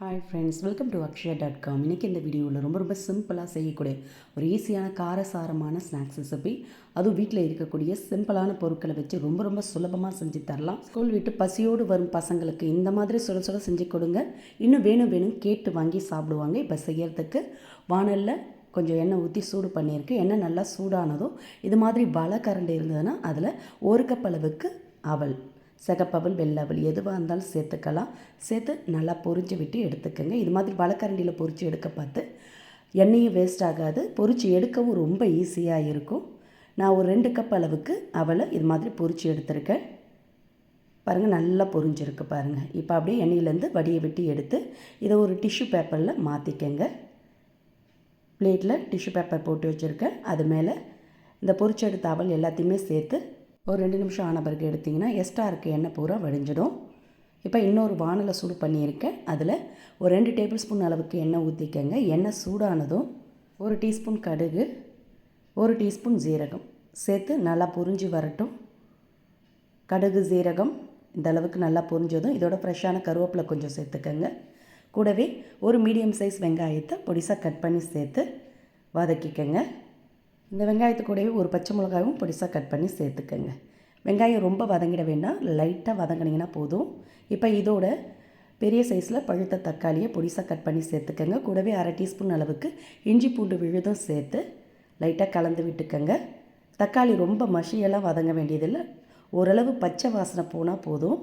Hi friends welcome to Akshaya dot com இன்றைக்கி இந்த வீடியோவில் ரொம்ப ரொம்ப சிம்பிளாக செய்யக்கூடிய ஒரு ஈஸியான காரசாரமான ஸ்நாக்ஸ் ரெசிபி அதுவும் வீட்டில் இருக்கக்கூடிய சிம்பிளான பொருட்களை வச்சு ரொம்ப ரொம்ப சுலபமாக செஞ்சு தரலாம். ஸ்கூல் விட்டு பசியோடு வரும் பசங்களுக்கு இந்த மாதிரி சுட சுட செஞ்சு கொடுங்க. இன்னும் வேணும் வேணும் கேட்டு வாங்கி சாப்பிடுவாங்க. இப்போ செய்கிறதுக்கு வானலில் கொஞ்சம் எண்ணெய் ஊற்றி சூடு பண்ணியிருக்கு. எண்ணெய் நல்லா சூடானதும் இது மாதிரி வலை கரண்டு இருந்ததுன்னா அதில் ஒரு கப் அளவுக்கு அவல் சிகப்பவள் வெள்ளவள் எதுவாக இருந்தாலும் சேர்த்துக்கலாம். சேர்த்து நல்லா பொரிஞ்சு விட்டு எடுத்துக்கோங்க. இது மாதிரி வழக்கரண்டியில் பொரித்து எடுக்க பார்த்து எண்ணெயும் வேஸ்ட் ஆகாது. பொரித்து எடுக்கவும் ரொம்ப ஈஸியாக இருக்கும். நான் ஒரு ரெண்டு கப் அளவுக்கு அவளை இது மாதிரி பொரித்து எடுத்திருக்கேன். பாருங்கள் நல்லா பொறிஞ்சிருக்கு பாருங்கள் இப்போ அப்படியே எண்ணெயிலேருந்து வடியை விட்டு எடுத்து இதை ஒரு டிஷ்யூ பேப்பரில் மாற்றிக்கங்க பிளேட்டில் டிஷ்யூ பேப்பர் போட்டு வச்சுருக்கேன். அது மேலே இந்த பொறிச்செடுத்த எடுத்த அவல் எல்லாத்தையுமே சேர்த்து ஒரு ரெண்டு நிமிஷம் ஆன பிறகு எடுத்திங்கன்னா எக்ஸ்ட்ரா இருக்க எண்ணெய் பூரா வடிஞ்சிடும். இப்போ இன்னொரு வானலை சூடு பண்ணியிருக்கேன். அதில் ஒரு ரெண்டு டேபிள் ஸ்பூன் அளவுக்கு எண்ணெய் ஊற்றிக்கங்க எண்ணெய் சூடானதும் ஒரு டீஸ்பூன் கடுகு ஒரு டீஸ்பூன் ஜீரகம் சேர்த்து நல்லா புரிஞ்சு வரட்டும். கடுகு ஜீரகம் இந்த அளவுக்கு நல்லா புரிஞ்சதும் இதோட ஃப்ரெஷ்ஷான கருவேப்பிலை கொஞ்சம் சேர்த்துக்கங்க. கூடவே ஒரு மீடியம் சைஸ் வெங்காயத்தை பொடிசாக கட் பண்ணி சேர்த்து வதக்கிக்கங்க. இந்த வெங்காயத்து கூடவே ஒரு பச்சை மிளகாயும் பொடிசாக கட் பண்ணி சேர்த்துக்கங்க. வெங்காயம் ரொம்ப வதங்கிட வேண்டாம். லைட்டாக வதங்கினீங்கன்னா போதும். இப்போ இதோட பெரிய சைஸில் பழுத்த தக்காளியை பொடிசாக கட் பண்ணி சேர்த்துக்கங்க. கூடவே அரை டீஸ்பூன் அளவுக்கு இஞ்சி பூண்டு விழுதும் சேர்த்து லைட்டாக கலந்து விட்டுக்கங்க. தக்காளி ரொம்ப மஷியெல்லாம் வதங்க வேண்டியதில்லை. ஓரளவு பச்சை வாசனை போனால் போதும்.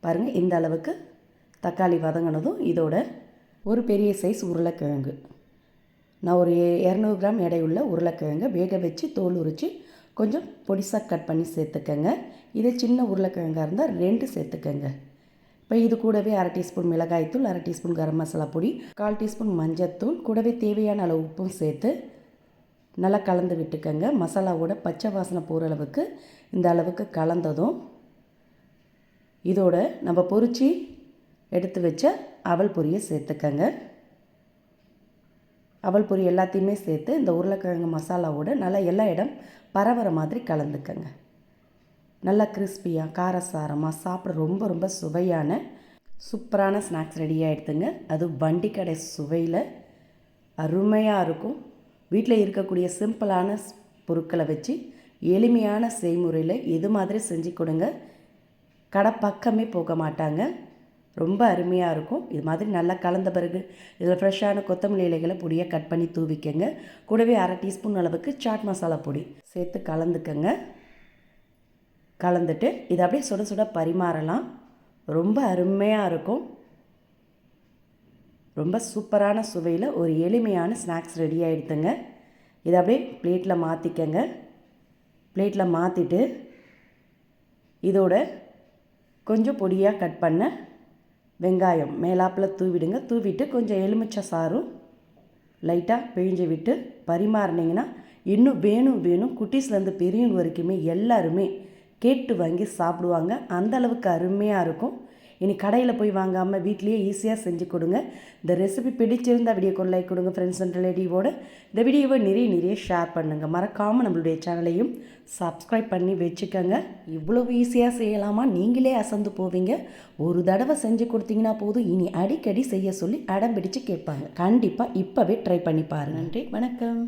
பாருங்கள் இந்த அளவுக்கு தக்காளி வதங்கினதும் இதோட ஒரு பெரிய சைஸ் உருளைக்கிழங்கு. நான் ஒரு இரநூறு கிராம் எடையுள்ள உருளைக்கிழங்கை வேக வச்சு தோல் உரித்து கொஞ்சம் பொடிசாக கட் பண்ணி சேர்த்துக்கங்க. இதே சின்ன உருளைக்கிழங்காக இருந்தால் ரெண்டு சேர்த்துக்கங்க. இப்போ இது கூடவே அரை டீஸ்பூன் மிளகாய்த்தூள் அரை டீஸ்பூன் கரம் மசாலா பொடி கால் டீஸ்பூன் மஞ்சத்தூள் கூடவே தேவையான அளவு உப்பும் சேர்த்து நல்லா கலந்து விட்டுக்கங்க. மசாலாவோட பச்சை வாசனை போகிற அளவுக்கு இந்த அளவுக்கு கலந்ததும் இதோட நம்ம பொரித்து எடுத்து வச்ச அவல் பொரியை சேர்த்துக்கங்க. அவல் பொரி எல்லாத்தையுமே சேர்த்து இந்த உருளைக்கிழங்கு மசாலாவோட நல்லா எல்லா இடம் பரவர மாதிரி கலந்துக்கங்க. நல்லா கிறிஸ்பியாக காரசாரமாக சாப்பிட ரொம்ப ரொம்ப சுவையான சூப்பரான ஸ்நாக்ஸ் ரெடி ஆகிடுதுங்க அது வண்டி கடை சுவையில் அருமையாக இருக்கும். வீட்டில் இருக்கக்கூடிய சிம்பிளான பொருட்களை வச்சு எளிமையான செய்முறையில் இது மாதிரி செஞ்சு கொடுங்க. கடை பக்கமே போக மாட்டாங்க. ரொம்ப அருமையாக இருக்கும். இது மாதிரி நல்லா கலந்த பிறகு இதில் ஃப்ரெஷ்ஷான கொத்தமல்லி இலைகளை பொடியாக கட் பண்ணி தூவிக்கங்க. கூடவே அரை டீஸ்பூன் அளவுக்கு சாட் மசாலா பொடி சேர்த்து கலந்துக்கங்க. கலந்துட்டு இதை அப்படியே சுட சுட பரிமாறலாம். ரொம்ப அருமையாக இருக்கும். ரொம்ப சூப்பரான சுவையில் ஒரு எளிமையான ஸ்நாக்ஸ் ரெடி ஆகிடுதுங்க இதை அப்படியே பிளேட்டில் மாற்றிக்கங்க பிளேட்டில் மாற்றிட்டு இதோட கொஞ்சம் பொடியாக கட் பண்ண வெங்காயம் மேலாப்பில் தூவிடுங்க. தூவிட்டு கொஞ்சம் எலுமிச்சை சாரும் லைட்டாக பிழிஞ்சு விட்டு பரிமாறினீங்கன்னா இன்னும் வேணும் வேணும். குட்டீஸ்லேருந்து பெரியவங்க வரைக்குமே எல்லாருமே கேட்டு வாங்கி சாப்பிடுவாங்க. அந்தளவுக்கு அருமையாக இருக்கும். இனி கடையில் போய் வாங்காமல் வீட்லேயே ஈஸியாக செஞ்சு கொடுங்க. இந்த ரெசிபி பிடிச்சிருந்தால் வீடியோ கொண்டு லைக் கொடுங்க ஃப்ரெண்ட்ஸ் அண்ட் ரிலேட்டிவோட இந்த வீடியோவை நிறைய நிறைய ஷேர் பண்ணுங்கள் மறக்காமல் நம்மளுடைய சேனலையும் சப்ஸ்கிரைப் பண்ணி வச்சுக்கோங்க. இவ்வளோ ஈஸியாக செய்யலாமா? நீங்களே அசந்து போவீங்க. ஒரு தடவை செஞ்சு கொடுத்தீங்கன்னா போதும். இனி அடிக்கடி செய்ய சொல்லி அடம் பிடிச்சு கேட்பாங்க. கண்டிப்பாக இப்போவே ட்ரை பண்ணி பாருங்க. நன்றி வணக்கம்.